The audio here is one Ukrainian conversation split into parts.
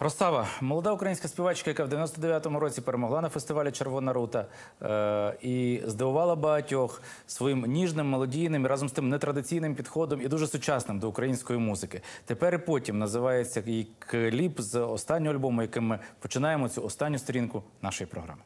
Ростава, молода українська співачка, яка в 99-му році перемогла на фестивалі Червона рута е, і здивувала багатьох своїм ніжним, мелодійним і разом з тим нетрадиційним підходом і дуже сучасним до української музики. Тепер і потім називається і кліп з останнього альбому, яким ми починаємо цю останню сторінку нашої програми.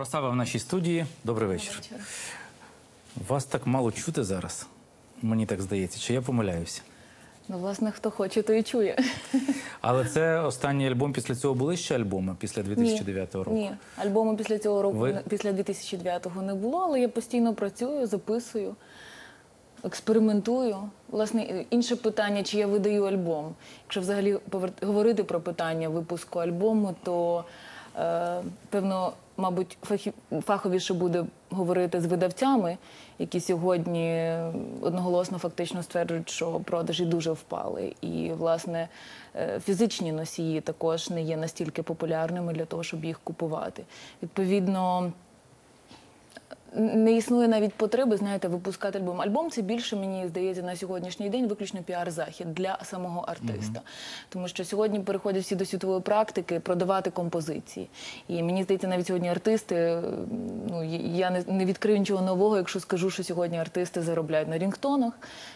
Ростава в нашій студії. Добрий вечір. Вас так мало чути зараз. Мені так здається, чи я помиляюся. Ну, власне, хто хоче, то і чує. Але це останній альбом. Після цього були ще альбоми після 2009 року. Ні, альбому після цього року, Ви- після 2009-го не було, але я постійно працюю, записую, експериментую. Власне, інше питання, чи я видаю альбом. Якщо взагалі говорити про питання випуску альбому, то е, певно, мабуть, фаховіше буде говорити з видавцями, які сьогодні одноголосно фактично стверджують, що продажі дуже впали. І, власне, е, фізичні носії також не є настільки популярними для того, щоб їх купувати. Відповідно, не існує навіть потреби, знаєте, випускати альбом. Альбом це більше, мені здається, на сьогоднішній день виключно піар-захід для самого артиста. Тому що сьогодні переходять всі до світової практики продавати композиції. І мені здається, навіть сьогодні артисти, е, ну я не, не відкрию нічого нового, якщо скажу, що сьогодні артисти заробляють на рінгтонах,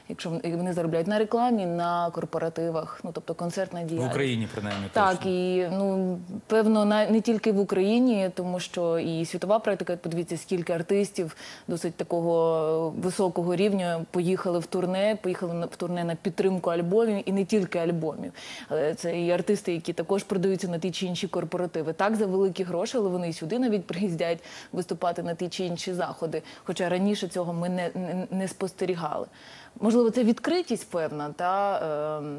якщо вони- заробляють на рекламі, на корпоративах, ну тобто концертна В. Україні, принаймні, Так, точно. і ну певно, не тільки в Україні, тому що і світова практика, подивіться, скільки артистів. Артистів досить такого е, високого рівня поїхали в турне, поїхали в турне на підтримку альбомів і не тільки альбомів. Е, Це і артисти, які також продаються на ті чи інші корпоративи. Так за великі гроші, але вони і сюди навіть приїздять виступати на ті чи інші заходи. Хоча раніше цього ми не, не, не спостерігали. Можливо, це відкритість певна та ем,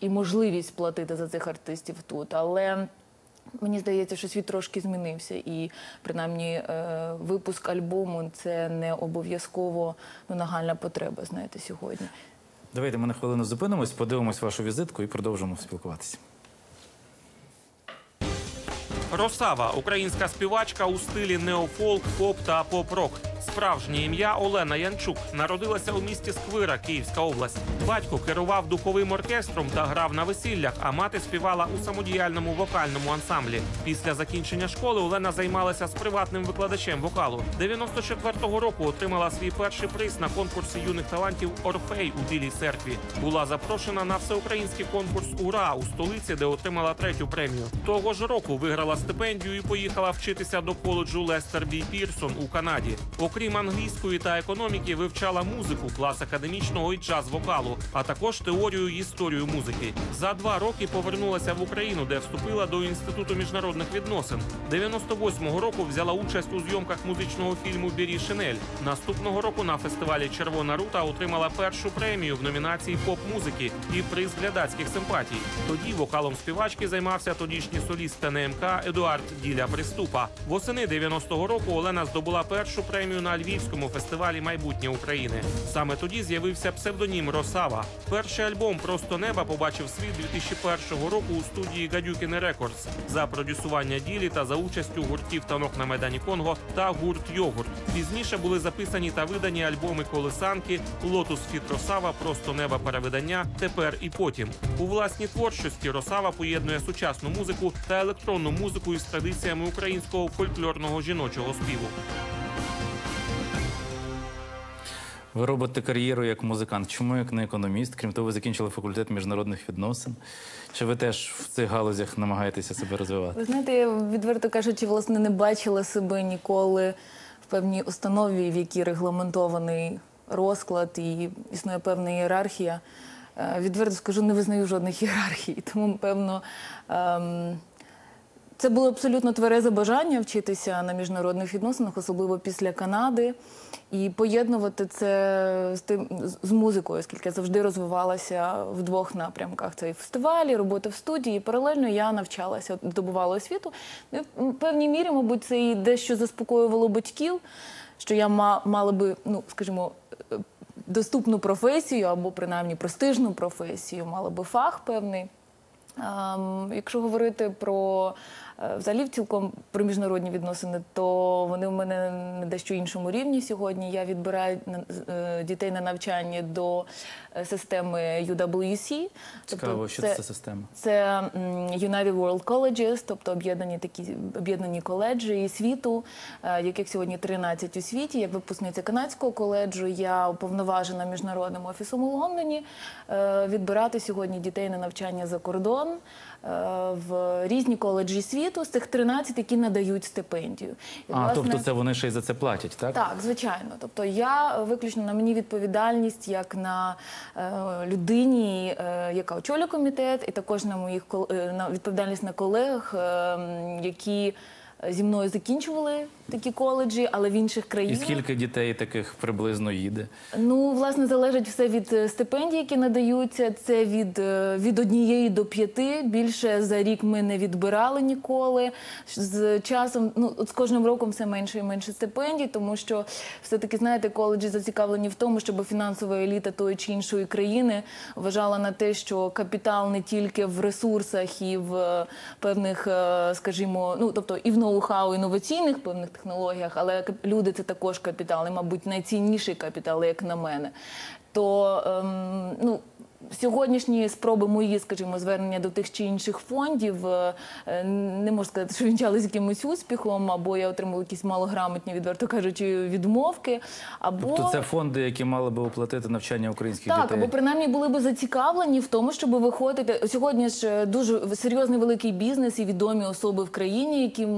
і можливість платити за цих артистів тут, але. Мені здається, що світ трошки змінився, і принаймні е, випуск альбому це не обов'язково ну, нагальна потреба, знаєте, сьогодні. Давайте ми на хвилину зупинимось, подивимось вашу візитку і продовжимо спілкуватися. Росава українська співачка у стилі неофолк, поп та поп-рок. Справжнє ім'я Олена Янчук народилася у місті Сквира, Київська область. Батько керував духовим оркестром та грав на весіллях, а мати співала у самодіяльному вокальному ансамблі. Після закінчення школи Олена займалася з приватним викладачем вокалу. 94-го року отримала свій перший приз на конкурсі юних талантів Орфей у Білій церкві. Була запрошена на всеукраїнський конкурс Ура у столиці, де отримала третю премію. Того ж року виграла стипендію і поїхала вчитися до коледжу Лестер Бі Пірсон у Канаді. Окрім англійської та економіки, вивчала музику, клас академічного і джаз вокалу, а також теорію і історію музики. За два роки повернулася в Україну, де вступила до інституту міжнародних відносин. 98-го року взяла участь у зйомках музичного фільму Бірі Шинель. Наступного року на фестивалі Червона рута отримала першу премію в номінації поп-музики і приз глядацьких симпатій. Тоді вокалом співачки займався тодішній соліст ТНМК Едуард Діля Приступа. Восени 90-го року Олена здобула першу премію на Львівському фестивалі Майбутнє України. Саме тоді з'явився псевдонім Росава. Перший альбом Просто неба побачив світ 2001 року у студії Гадюкіни Рекордс за продюсування ділі та за участю гуртів танок на майдані Конго та гурт Йогурт. Пізніше були записані та видані альбоми Колесанки, Лотус Фіт Росава, Просто неба перевидання. Тепер і потім. У власній творчості Росава поєднує сучасну музику та електронну музику із традиціями українського фольклорного жіночого співу. Ви робите кар'єру як музикант. Чому як не економіст? Крім того, ви закінчили факультет міжнародних відносин. Чи ви теж в цих галузях намагаєтеся себе розвивати? Ви знаєте, я відверто кажучи, власне, не бачила себе ніколи в певній установі, в якій регламентований розклад і існує певна ієрархія. Е, Відверто скажу, не визнаю жодних ієрархій. Тому, певно, ем, це було абсолютно тверезе бажання вчитися на міжнародних відносинах, особливо після Канади, і поєднувати це з тим з- музикою, оскільки я завжди розвивалася в двох напрямках: це і фестивалі, робота в студії. І паралельно я навчалася, здобувала освіту. Ну, і в певній мірі, мабуть, це і дещо заспокоювало батьків, що я мала би, ну скажімо. е, Доступну професію або принаймні престижну професію, мала би фах певний. Ем, Якщо говорити про взагалі в цілком про міжнародні відносини, то вони в мене на дещо іншому рівні сьогодні. Я відбираю е, дітей на навчання до е, системи UWC. Цікаво, що це система? Це United World Colleges, тобто об'єднані такі об'єднані коледжі світу, е, яких сьогодні 13 у світі. Як випускниця канадського коледжу, я уповноважена міжнародним офісом у Лондоні е, відбирати сьогодні дітей на навчання за кордон е, в різні коледжі світу з цих 13, які надають стипендію. І, А, тобто це вони ще й за це платять, так? так, звичайно. Тобто я е, виключно на мені відповідальність як на е, людині, е, яка очолює комітет, і також на моїх е, на відповідальність на колег, е, які зі мною закінчували такі коледжі, але в інших І країнах. скільки дітей таких приблизно їде? Ну, власне, залежить все від е, стипендій, які надаються. Це від, е, від однієї до п'яти. Більше за рік ми не відбирали ніколи. З часом, ну от з кожним роком все менше і менше стипендій, тому що все-таки, знаєте, коледжі зацікавлені в тому, щоб фінансова еліта тої чи іншої країни вважала на те, що капітал не тільки в ресурсах і в е, певних, е, скажімо, ну тобто і в ноу-хау інноваційних певних технологіях, але люди це також капітал, і, мабуть, найцінніший капітал, як на мене. То ем, ну. Сьогоднішні спроби мої, скажімо, звернення до тих чи інших фондів е, не можу сказати, що вінчались якимось успіхом, або я отримала якісь малограмотні, відверто кажучи, відмовки. Або Тобто це фонди, які мали би оплатити навчання українських так, дітей. або принаймні були б зацікавлені в тому, щоб виходити. Сьогодні ж е, дуже серйозний великий бізнес і відомі особи в країні, які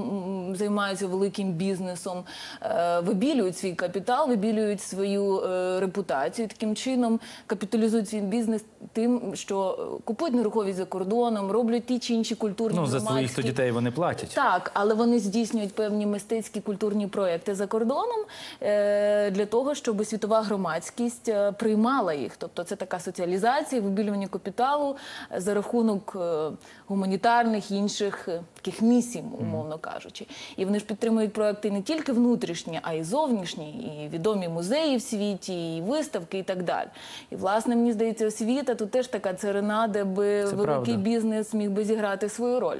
займаються великим бізнесом, е, вибілюють свій капітал, вибілюють свою репутацію. Таким чином капіталізують свій бізнес тим, що е, купують нерухомість за кордоном, роблять ті чи інші культурні Ну, за своїх то дітей вони платять. так, але вони здійснюють певні мистецькі культурні проекти за кордоном е, для того, щоб світова громадськість е, приймала їх. Тобто це така соціалізація, вибілювання капіталу за рахунок е, гуманітарних інших е, таких місій, умовно кажучи. І вони ж підтримують проекти не тільки внутрішні, а й зовнішні, і відомі музеї в світі, і виставки, і так далі. І власне мені здається, освіта тут теж така царина, де би Це великий правда. бізнес міг би зіграти свою роль.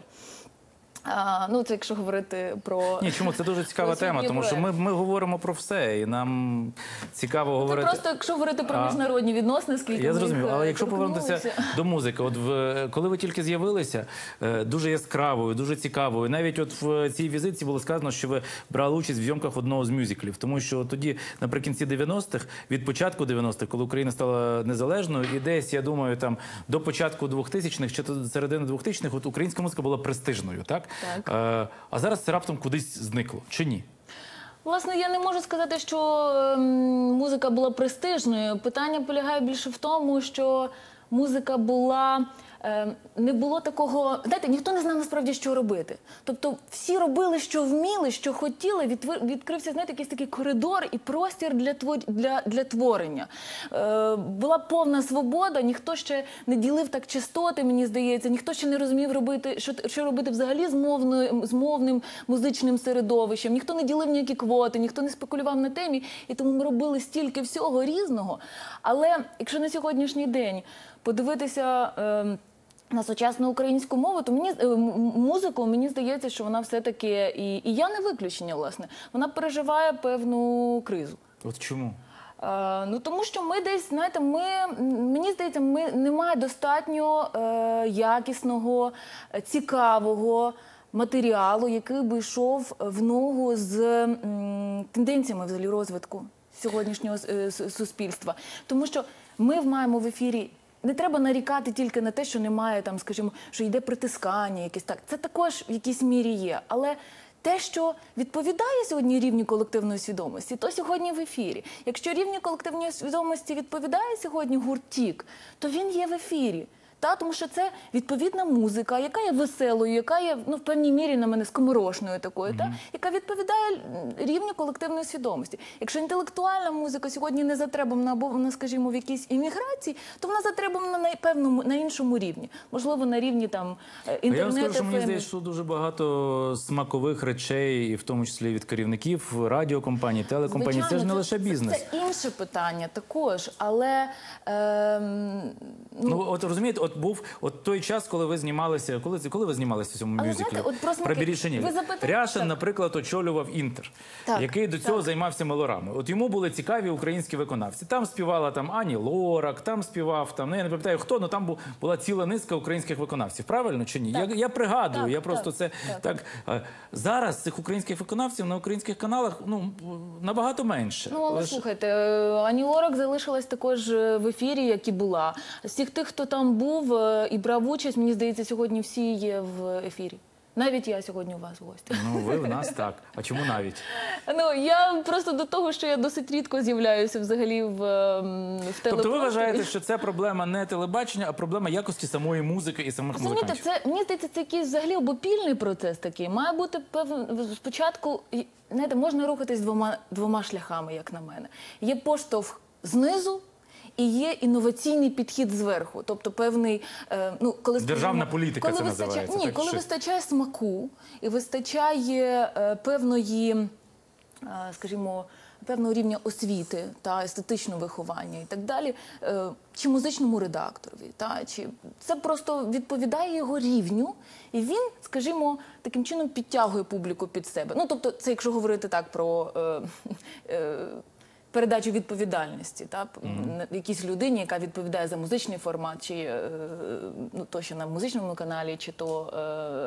А, ну, це якщо говорити про Ні, чому це дуже цікава тема, тому що ми, ми говоримо про все, і нам цікаво Це говорити. просто якщо говорити про міжнародні відносини, скільки Я зрозумів, але е, якщо повернутися до музики, от в коли ви тільки з'явилися, е, дуже яскравою, дуже цікавою. Навіть от в цій візитці було сказано, що ви брали участь в зйомках одного з мюзиклів, тому що тоді, наприкінці 90-х, від початку 90-х, коли Україна стала незалежною, і десь я думаю, там до початку 2000-х чи середини 2000-х, от українська музика була престижною, так? Так. Е, а зараз це раптом кудись зникло, чи ні? Власне, я не можу сказати, що ем, музика була престижною. Питання полягає більше в тому, що музика була. Ем, Не було такого, знаєте, ніхто не знав насправді, що робити. Тобто всі робили, що вміли, що хотіли. Відкрився знаєте, якийсь такий коридор і простір для твор... для, для творення. Е, була повна свобода, ніхто ще не ділив так частоти, мені здається, ніхто ще не розумів робити, що, що робити взагалі з мовною з мовним музичним середовищем. Ніхто не ділив ніякі квоти, ніхто не спекулював на темі, і тому ми робили стільки всього різного. Але якщо на сьогоднішній день подивитися. ем, на сучасну українську мову, то мені е, музику мені здається, що вона все таки і, і я не виключення, власне. Вона переживає певну кризу. От чому? Е, ну тому що ми десь, знаєте, ми мені здається, ми немає достатньо е, якісного, е, цікавого матеріалу, який би йшов в ногу з м, тенденціями взагалі розвитку сьогоднішнього е, суспільства. Тому що ми маємо в ефірі. Не треба нарікати тільки на те, що немає там, скажімо, що йде притискання, якесь так. Це також в якійсь мірі є. Але те, що відповідає сьогодні рівню колективної свідомості, то сьогодні в ефірі. Якщо рівню колективної свідомості відповідає сьогодні гуртік, то він є в ефірі. Та, тому що це відповідна музика, яка є веселою, яка є ну, в певній мірі на мене скоморошною такою, та, яка відповідає рівню колективної свідомості. Якщо інтелектуальна музика сьогодні не затребувана або вона, скажімо, в якійсь імміграції, то вона затребувана на певному на іншому рівні. Можливо, на рівні там е, А Я вам скажу, що мені здається, що дуже багато смакових речей, і в тому числі від керівників радіокомпаній, телекомпаній. це ж не лише бізнес. Це, інше питання також, але ем, Ну, от розумієте, от був от той час, коли ви знімалися. Коли коли ви знімалися в цьому Але мюзиклі? знаєте, от про смаки- ви запитали- Ряшин, так. наприклад, очолював інтер, Так, який до цього так. займався мелорами. От йому були цікаві українські виконавці. Там співала там Ані Лорак, там співав там. Ну я не пам'ятаю хто, але там була ціла низка українських виконавців. Правильно чи ні? Я, Так. я пригадую. Так, я просто так, це так. так. е, зараз цих українських виконавців на українських каналах ну набагато менше. Ну, але Лише- слухайте, е, Ані Лорак залишилась також е, в ефірі, як і була. З всіх тих, хто там був е, і брав участь, мені здається, сьогодні всі є в ефірі. Навіть я сьогодні у вас в гості. Ну ви в нас так. А чому навіть? Ну я просто до того, що я досить рідко з'являюся взагалі в, ем, в Тобто ви вважаєте, що це проблема не телебачення, а проблема якості самої музики і самих Розумієте, музикантів? це мені здається, це якийсь взагалі обопільний процес такий. Має бути певно спочатку, знаєте, можна рухатись двома двома шляхами, як на мене. Є поштовх знизу. І є інноваційний підхід зверху, тобто певний е, ну коли Державна скажімо, політика коли це вистачає, називається, Ні, так, коли щось. вистачає смаку і вистачає е, певної, е, скажімо, певного рівня освіти та естетичного виховання і так далі, чи музичному редакторові, та чи це просто відповідає його рівню, і він, скажімо, таким чином підтягує публіку під себе. Ну тобто, це якщо говорити так про. Е, е, передачу відповідальності, та м, якійсь людині, яка відповідає за музичний формат, чи е, ну то, що на музичному каналі, чи то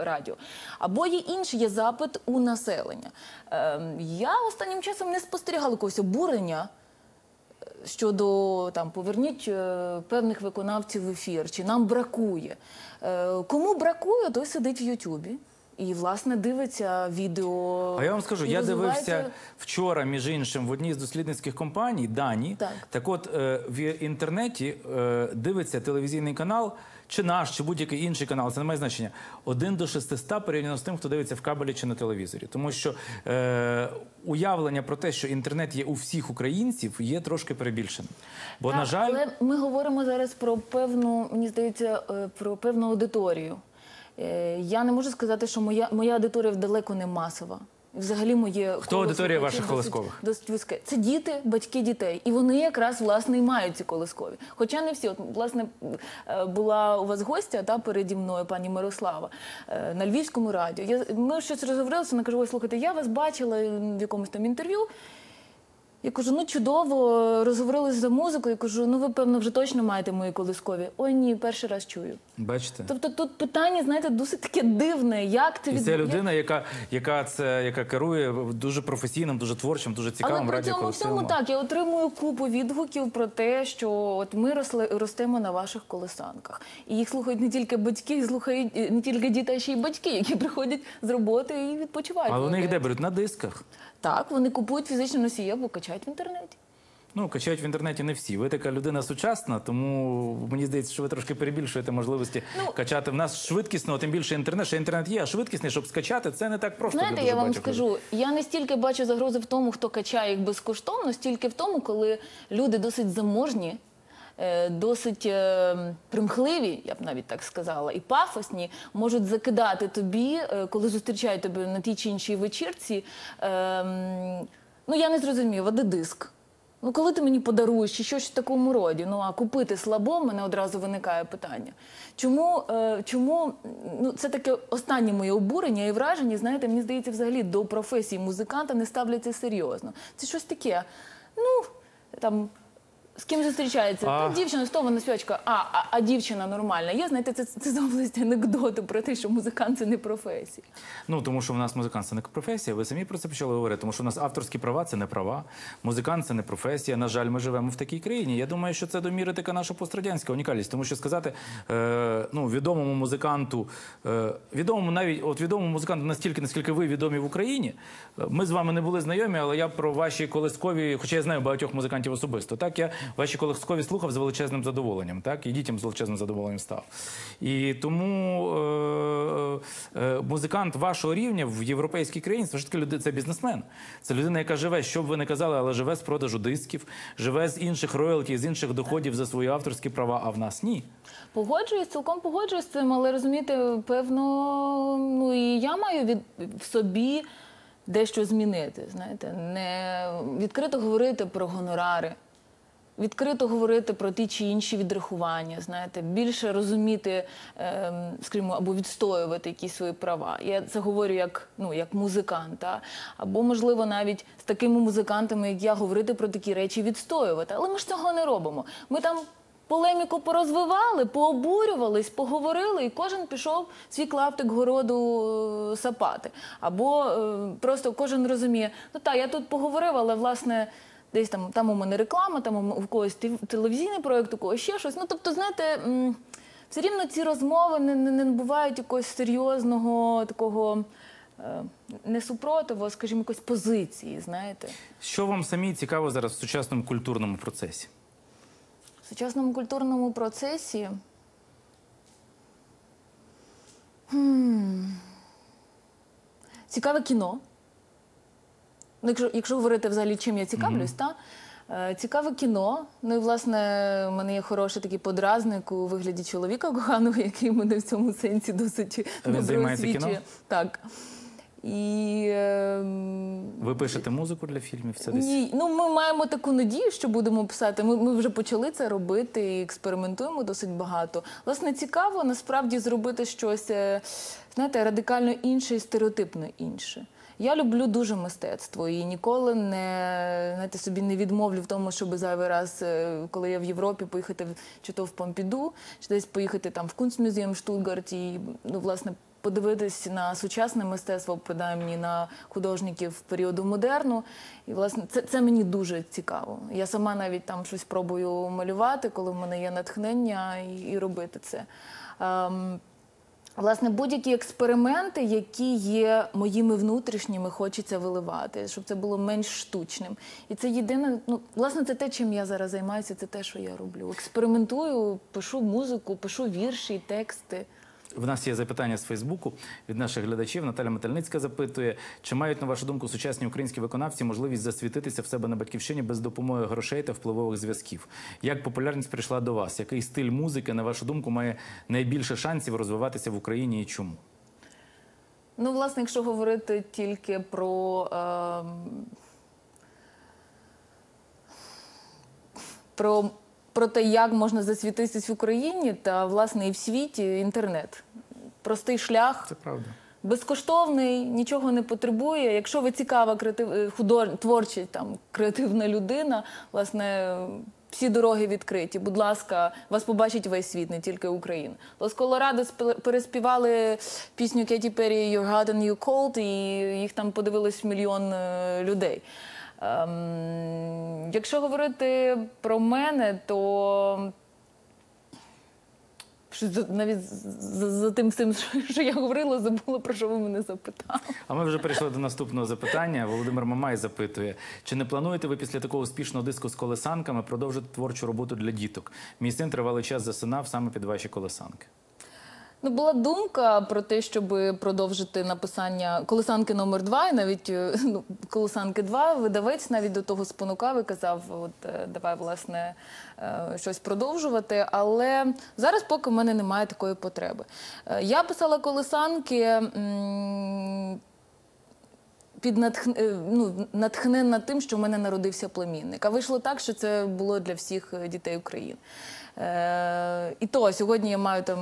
е, радіо. Або є інший є запит у населення. Е, я останнім часом не спостерігала якогось обурення щодо там поверніть е, певних виконавців в ефір, чи нам бракує. Е, кому бракує, той сидить в Ютубі. І, власне, дивиться відео. А я вам скажу, і я дивився вчора, між іншим, в одній з дослідницьких компаній Дані. Так. от е, в інтернеті е, дивиться телевізійний канал, чи наш, чи будь-який інший канал, це не має значення. Один до 600 порівняно з тим, хто дивиться в кабелі чи на телевізорі. Тому що е, уявлення про те, що інтернет є у всіх українців, є трошки перебільшеним. Бо, Так, на жаль, але ми говоримо зараз про певну, мені здається, про певну аудиторію. Е, Я не можу сказати, що моя, моя аудиторія далеко не масова. Взагалі моє Хто аудиторія ваших колискових? досить вузьке. Це діти, батьки дітей. І вони якраз власне і мають ці колискові. Хоча не всі. От власне е, була у вас гостя та переді мною, пані Мирослава, е, на Львівському радіо. Я ми щось розговорилися. Вона каже: ой, слухайте, я вас бачила в якомусь там інтерв'ю. Я кажу, ну чудово, розговорились за музику. Я кажу, ну ви певно вже точно маєте мої колискові. Ой, ні, перший раз чую. бачите. Тобто тут питання, знаєте, досить таке дивне. Як це І від- це людина, яка, яка це яка керує дуже професійним, дуже творчим, дуже цікавим Але при цьому всьому так, я отримую купу відгуків про те, що от ми росли, ростемо на ваших колесанках. І їх слухають не тільки батьки, їх слухають е, не тільки діти, а ще й батьки, які приходять з роботи і відпочивають. А вони їх де беруть на дисках. Так, вони купують фізичні носії або качають в інтернеті. Ну, качають в інтернеті не всі. Ви така людина сучасна, тому мені здається, що ви трошки перебільшуєте можливості Ну, качати. В нас швидкісно, тим більше інтернет. що інтернет є, а швидкісний, щоб скачати, це не так просто. Знаєте, я вам бачу. скажу, я не стільки бачу загрози в тому, хто качає їх безкоштовно, стільки в тому, коли люди досить заможні. Е, Досить е, примхливі, я б навіть так сказала, і пафосні можуть закидати тобі, е, коли зустрічають тебе на тій чи іншій вечірці. е, Ну я не зрозумів, а диск? Ну, коли ти мені подаруєш чи щось в такому роді, ну а купити слабо, в мене одразу виникає питання. Чому, е, чому ну, це таке останнє моє обурення і враження, знаєте, мені здається, взагалі до професії музиканта не ставляться серйозно. Це щось таке. Ну, там. З ким зустрічається? А. Та дівчина, що вона співачка, а, а, а дівчина нормальна. Є, знаєте, це, це з області анекдоту про те, що музикант це не професія. Ну тому що в нас музикант це не професія. Ви самі про це почали говорити. Тому що в нас авторські права це не права. Музикант це не професія. На жаль, ми живемо в такій країні. Я думаю, що це до міри така наша пострадянська унікальність. Тому що сказати е, ну відомому музиканту, е, відомому навіть от відомому музиканту настільки, наскільки ви відомі в Україні. е, Ми з вами не були знайомі, але я про ваші колискові, хоча я знаю багатьох музикантів особисто. Так я ваші колискові слухав з величезним задоволенням. Так і дітям з величезним задоволенням став. І тому е, е, музикант вашого рівня в європейській країні це ж таки це бізнесмен. Це людина, яка живе, що б ви не казали, але живе з продажу дисків, живе з інших роялті, з інших доходів за свої авторські права. А в нас ні. Погоджуюсь, цілком погоджуюсь з цим, але розумієте, певно, ну і я маю від в собі дещо змінити. Знаєте, не відкрито говорити про гонорари. Відкрито говорити про ті чи інші відрахування, знаєте, більше розуміти, ем, скажімо, або відстоювати якісь свої права. Я це говорю як, ну, як музикант, або, можливо, навіть з такими музикантами, як я, говорити про такі речі, відстоювати. Але ми ж цього не робимо. Ми там полеміку порозвивали, пообурювались, поговорили, і кожен пішов свій клаптик городу е, сапати. Або е, просто кожен розуміє, ну так, я тут поговорив, але власне. Десь там, там у мене реклама, там у когось телевізійний проєкт, у когось ще щось. Ну, тобто, знаєте, все рівно ці розмови не, не, не набувають якогось серйозного такого е, не супротиву, а, скажімо, якоїсь позиції, знаєте. Що вам самі цікаво зараз в сучасному культурному процесі? В сучасному культурному процесі. Хм. Цікаве кіно. Ну, якщо, якщо говорити взагалі, чим я цікавлюсь, та? Е, Цікаве кіно. Ну і власне, в мене є хороший такий подразник у вигляді чоловіка коханого, який мене в цьому сенсі досить добре кіно? освічує. Так. І ем, Ви пишете музику для фільмів? Це десь ні, ну ми маємо таку надію, що будемо писати. Ми, ми вже почали це робити і експериментуємо досить багато. Власне, цікаво насправді зробити щось, е, знаєте, радикально інше і стереотипно інше. Я люблю дуже мистецтво і ніколи не знаєте, собі не відмовлю в тому, щоб зайвий раз, е, коли я в Європі, поїхати чи то в Помпіду, чи десь поїхати там в Кунстмюзеум в Штутгарті, ну, власне, подивитись на сучасне мистецтво, принаймні на художників періоду модерну. І власне це, це мені дуже цікаво. Я сама навіть там щось пробую малювати, коли в мене є натхнення, і, і робити це. Ем, Власне, будь-які експерименти, які є моїми внутрішніми, хочеться виливати, щоб це було менш штучним. І це єдине, ну власне, це те, чим я зараз займаюся, це те, що я роблю. Експериментую, пишу музику, пишу вірші, тексти. В нас є запитання з Фейсбуку від наших глядачів. Наталя Метальницька запитує, чи мають, на вашу думку, сучасні українські виконавці можливість засвітитися в себе на батьківщині без допомоги грошей та впливових зв'язків? Як популярність прийшла до вас? Який стиль музики, на вашу думку, має найбільше шансів розвиватися в Україні і чому? Ну, власне, якщо говорити тільки про, ем, про, про те, як можна засвітитись в Україні та власне і в світі інтернет. Простий шлях. Це правда. Безкоштовний, нічого не потребує. Якщо ви цікава креатив... е, худож... творча там, креативна людина, власне, всі дороги відкриті. Будь ласка, вас побачить весь світ, не тільки Україна. Лос Колорадо переспівали пісню Кеті Перрі «Your Hot and You Cold», і їх там подивилось мільйон е, людей. Ем, якщо говорити про мене, то навіть за, за тим всім, що я говорила, забула про що ви мене запитали. А ми вже перейшли до наступного запитання. Володимир Мамай запитує: чи не плануєте ви після такого успішного диску з колесанками продовжити творчу роботу для діток? Мій син тривалий час засинав саме під ваші колесанки. Ну, була думка про те, щоб продовжити написання колесанки номер 2 і навіть е, ну, колесанки 2 видавець навіть до того спонукав і казав, от е, давай власне е, щось продовжувати. Але зараз поки в мене немає такої потреби. Я писала колесанки. під натх... ну, натхненна тим, що в мене народився племінник. А вийшло так, що це було для всіх дітей України. Е, і то сьогодні я маю там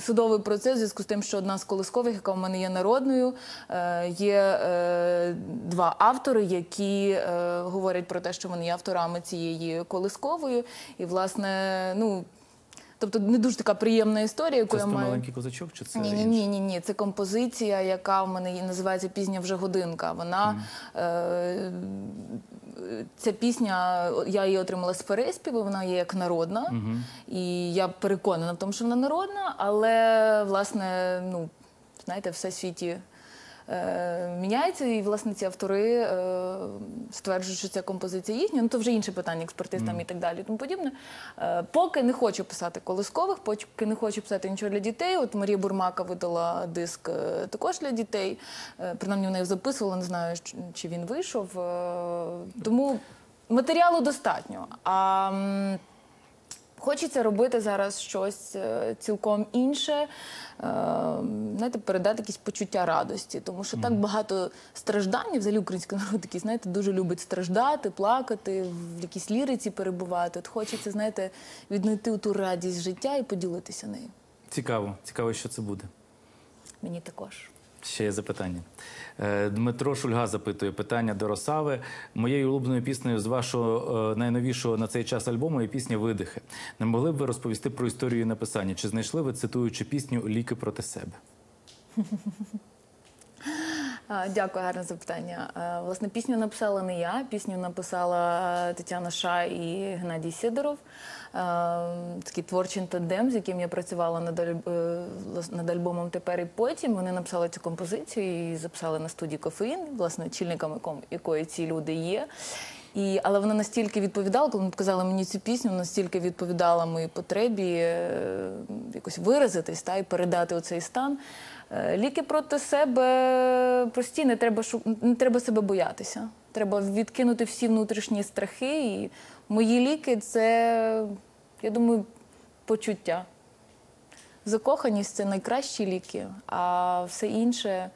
судовий процес в зв'язку з тим, що одна з колискових, яка в мене є народною, е, є е, два автори, які говорять про те, що вони є авторами цієї колискової. І, власне, ну. Тобто не дуже така приємна історія, яку Це я «Сто маю. маленький козачок, чи це Ні, ні, інше? ні, ні. Це композиція, яка в мене називається пісня вже годинка. Вона е, ця пісня, я її отримала з переспіву, вона є як народна, і я переконана в тому, що вона народна, але власне, ну знаєте, в всесвіті. Е, міняється, і власне ці автори е, стверджують, що ця композиція їхня. Ну то вже інше питання експертистам і так далі. і Тому подібне. Е, поки не хочу писати колискових, поки не хочу писати нічого для дітей. От Марія Бурмака видала диск також для дітей. Принаймні вона його записувала, не знаю, чи- він вийшов. Тому матеріалу достатньо. А Хочеться робити зараз щось е, цілком інше, е, знаєте, передати якісь почуття радості, тому що так багато страждань, взагалі український народ такий, знаєте, дуже любить страждати, плакати, в якійсь ліриці перебувати. От хочеться, знаєте, віднайти ту радість життя і поділитися нею. Цікаво, цікаво, що це буде. Мені також. Ще є запитання. Е, Дмитро Шульга запитує питання до Росави. Моєю улюбленою піснею з вашого е, найновішого на цей час альбому є пісня Видихи. Не могли б ви розповісти про історію написання? Чи знайшли ви цитуючи пісню Ліки проти себе? Дякую, гарне запитання. Власне, пісню написала не я, пісню написала е, Тетяна Ша і Геннадій Сидоров. Е, Такий творчий тандем, з яким я працювала над, аль- е, над альбомом Тепер і потім. Вони написали цю композицію і записали на студії кофеїн, власне, очільником якої ці люди є. І, але вона настільки відповідала, коли вони показали мені цю пісню, настільки відповідала моїй потребі е, якось виразитись та, і передати оцей стан. Е, Ліки проти себе прості, не треба, не треба себе боятися. Треба відкинути всі внутрішні страхи. І Мої ліки це, я думаю, почуття. Закоханість це найкращі ліки, а все інше.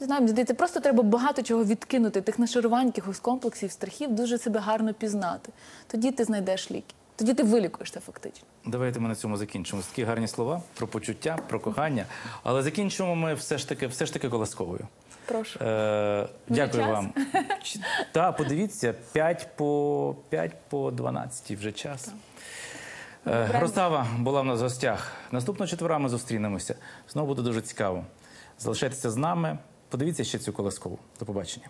Не знаю, мені здається, просто треба багато чого відкинути, тих нашарувань, якихось комплексів, страхів, дуже себе гарно пізнати. Тоді ти знайдеш ліки. Тоді ти вилікуєшся фактично. Давайте ми на цьому закінчимо. Такі гарні слова про почуття, про кохання. Але закінчимо ми все ж таки, все ж таки колосковою. Прошу. Е, Дякую час? вам. Та подивіться, 5 по 5 по 12 вже час. Е, Ростава була в нас в гостях. Наступного четвера ми зустрінемося. Знову буде дуже цікаво. Залишайтеся з нами. Подивіться ще цю колоскову. До побачення.